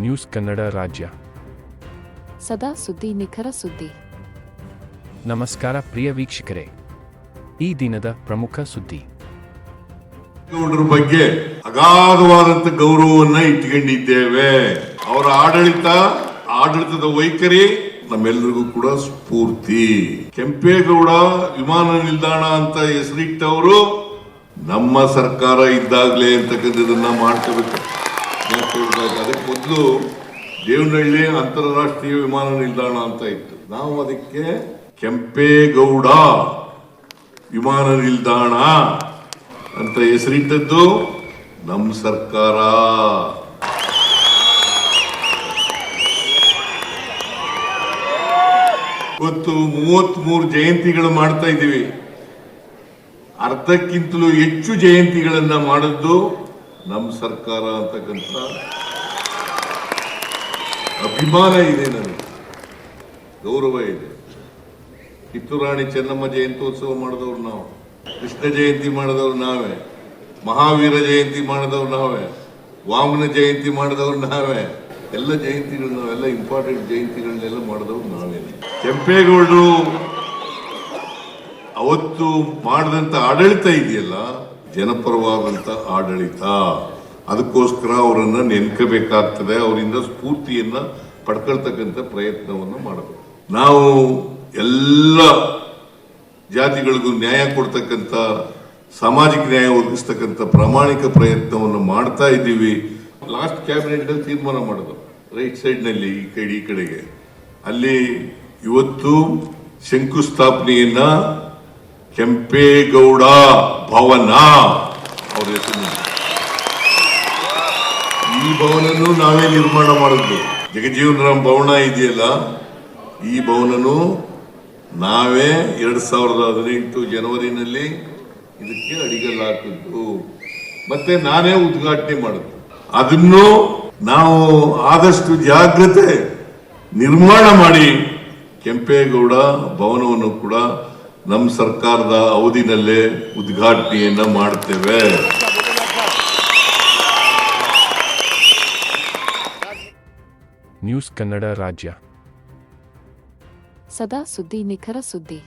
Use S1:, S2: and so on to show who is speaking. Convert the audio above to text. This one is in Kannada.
S1: ನ್ಯೂಸ್ ಕನ್ನಡ ರಾಜ್ಯ.
S2: ಸದಾ ಸುದ್ದಿ ನಿಖರ ಸುದ್ದಿ.
S1: ನಮಸ್ಕಾರ ಪ್ರಿಯ ವೀಕ್ಷಕರೇ. ಈ ದಿನದ ಪ್ರಮುಖ ಸುದ್ದಿ.
S3: ಗೌಡರ ಬಗ್ಗೆ ಅಗಾಧವಾದಂತ ಗೌರವವನ್ನ ಇಟ್ಕೊಂಡಿದ್ದೇವೆ. ಅವರ ಆಡಳಿತ ಆಡಳಿತದ ವೈಖರಿ ನಮ್ಮೆಲ್ಲರಿಗೂ ಕೂಡ ಸ್ಫೂರ್ತಿ. ಕೆಂಪೇಗೌಡ ವಿಮಾನ ನಿಲ್ದಾಣ ಅಂತ ಹೆಸರಿಟ್ಟವರು ನಮ್ಮ ಸರ್ಕಾರ ಇದ್ದಾಗಲೇ ಅಂತಕ್ಕಂಥದನ್ನ ಮಾಡ್ಕೋಬೇಕು. ಅದಕ್ಕೆ ಮೊದಲು ದೇವನಹಳ್ಳಿ ಅಂತಾರಾಷ್ಟ್ರೀಯ ವಿಮಾನ ನಿಲ್ದಾಣ ಅಂತ ಇತ್ತು. ನಾವು ಅದಕ್ಕೆ ಕೆಂಪೇಗೌಡ ವಿಮಾನ ನಿಲ್ದಾಣ ಅಂತ ಹೆಸರಿಟ್ಟದ್ದು ನಮ್ಮ ಸರ್ಕಾರ. ಇವತ್ತು ಮೂವತ್ತ್ ಮೂರು ಜಯಂತಿಗಳು ಮಾಡ್ತಾ ಇದ್ದೀವಿ. ಅರ್ಧಕ್ಕಿಂತಲೂ ಹೆಚ್ಚು ಜಯಂತಿಗಳನ್ನ ಮಾಡಿದ್ದು ನಮ್ಮ ಸರ್ಕಾರ ಅಂತಕ್ಕಂಥ ಅಭಿಮಾನ ಇದೆ ನನಗೆ. ಗೌರವ ಇದೆ. ಕಿತ್ತೂರಾಣಿ ಚೆನ್ನಮ್ಮ ಜಯಂತ್ಯೋತ್ಸವ ಮಾಡಿದವ್ರು ನಾವು. ಕೃಷ್ಣ ಜಯಂತಿ ಮಾಡಿದವ್ರು ನಾವೇ. ಮಹಾವೀರ ಜಯಂತಿ ಮಾಡಿದವ್ರು ನಾವೇ. ವಾಮನ ಜಯಂತಿ ಮಾಡಿದವ್ರು ನಾವೇ. ಎಲ್ಲ ಜಯಂತಿಗಳು ನಾವೆಲ್ಲ ಇಂಪಾರ್ಟೆಂಟ್ ಜಯಂತಿಗಳನ್ನೆಲ್ಲ ಮಾಡಿದವ್ರು ನಾವೇ. ಕೆಂಪೇಗೌಡರು, ಅವತ್ತು ಮಾಡಿದಂಥ ಆಡಳಿತ ಇದೆಯಲ್ಲ ಜನಪರವಾದಂತ ಆಡಳಿತ. ಅದಕ್ಕೋಸ್ಕರ ಅವರನ್ನ ನೆನ್ಕಬೇಕಾಗ್ತದೆ. ಅವರಿಂದ ಸ್ಫೂರ್ತಿಯನ್ನ ಪಡ್ಕೊಳ್ತಕ್ಕಂಥ ಪ್ರಯತ್ನವನ್ನು ಮಾಡಬೇಕು. ನಾವು ಎಲ್ಲ ಜಾತಿಗಳಿಗೂ ನ್ಯಾಯ ಕೊಡ್ತಕ್ಕಂಥ, ಸಾಮಾಜಿಕ ನ್ಯಾಯ ಒದಗಿಸ್ತಕ್ಕಂಥ ಪ್ರಾಮಾಣಿಕ ಪ್ರಯತ್ನವನ್ನು ಮಾಡ್ತಾ ಇದ್ದೀವಿ. ಲಾಸ್ಟ್ ಕ್ಯಾಬಿನೆಟ್ ಅಲ್ಲಿ ತೀರ್ಮಾನ ಮಾಡೋದು ರೈಟ್ ಸೈಡ್ನಲ್ಲಿ ಈ ಕಡೆ, ಈ ಕಡೆಗೆ. ಅಲ್ಲಿ ಇವತ್ತು ಶಂಕುಸ್ಥಾಪನೆಯನ್ನ ಕೆಂಪೇಗೌಡ ಭವನ. ಅವ್ರ ಹೆಸರು ಈ ಭವನನ್ನು ನಾವೇ ನಿರ್ಮಾಣ ಮಾಡಿದ್ದು ಜಗಜೀವನ ರಾಮ್ ಭವನ ಇದೆಯಲ್ಲ, ಈ ಭವನನು ನಾವೇ ಎರಡ್ ಸಾವಿರದ ಹದಿನೆಂಟು ಜನವರಿನಲ್ಲಿ ಇದಕ್ಕೆ ಅಡಿಗಲ್ಲ ಹಾಕಿದ್ದು. ಮತ್ತೆ ನಾನೇ ಉದ್ಘಾಟನೆ ಮಾಡಿದ್ದು. ಅದನ್ನು ನಾವು ಆದಷ್ಟು ಜಾಗ್ರತೆ ನಿರ್ಮಾಣ ಮಾಡಿ ಕೆಂಪೇಗೌಡ ಭವನವನ್ನು ಕೂಡ ನಮ್ಮ ಸರ್ಕಾರದ ಅವಧಿನಲ್ಲೇ ಉದ್ಘಾಟನೆಯನ್ನು ಮಾಡ್ತೇವೆ.
S1: ನ್ಯೂಸ್ ಕನ್ನಡ ರಾಜ್ಯ.
S2: ಸದಾ ಸುದ್ದಿ ನಿಖರ ಸುದ್ದಿ.